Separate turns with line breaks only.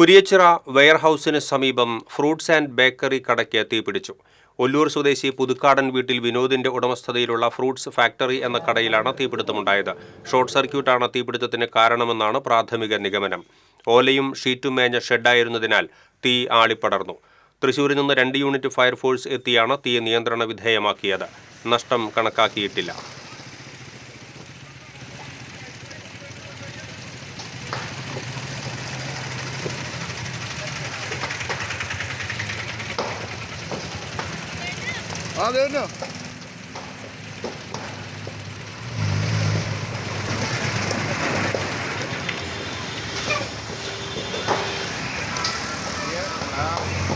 കുരിയച്ചിറ വെയർഹൌസിന് സമീപം fruits and bakery കടയ്ക്ക് തീപിടിച്ചു ഒല്ലൂർ സ്വദേശി പുതുക്കാടൻ വീട്ടിൽ വിനോദിന്റെ ഉടമസ്ഥതയിലുള്ള ഫ്രൂട്ട്സ് ഫാക്ടറി എന്ന കടയിലാണ് തീപിടുത്തമുണ്ടായത്. ഷോർട്ട് സർക്യൂട്ടാണ് തീപിടുത്തത്തിന് കാരണമെന്നാണ് പ്രാഥമിക നിഗമനം. ഓലയും ഷീറ്റും മേഞ്ഞ ഷെഡായിരുന്നതിനാൽ തീ ആളിപ്പടർന്നു. തൃശൂരിൽ നിന്ന് രണ്ട് യൂണിറ്റ് ഫയർഫോഴ്സ് എത്തിയാണ് തീ നിയന്ത്രണ വിധേയമാക്കിയത്. നഷ്ടം കണക്കാക്കിയിട്ടില്ല.
Valeu, não. Yeah, wow.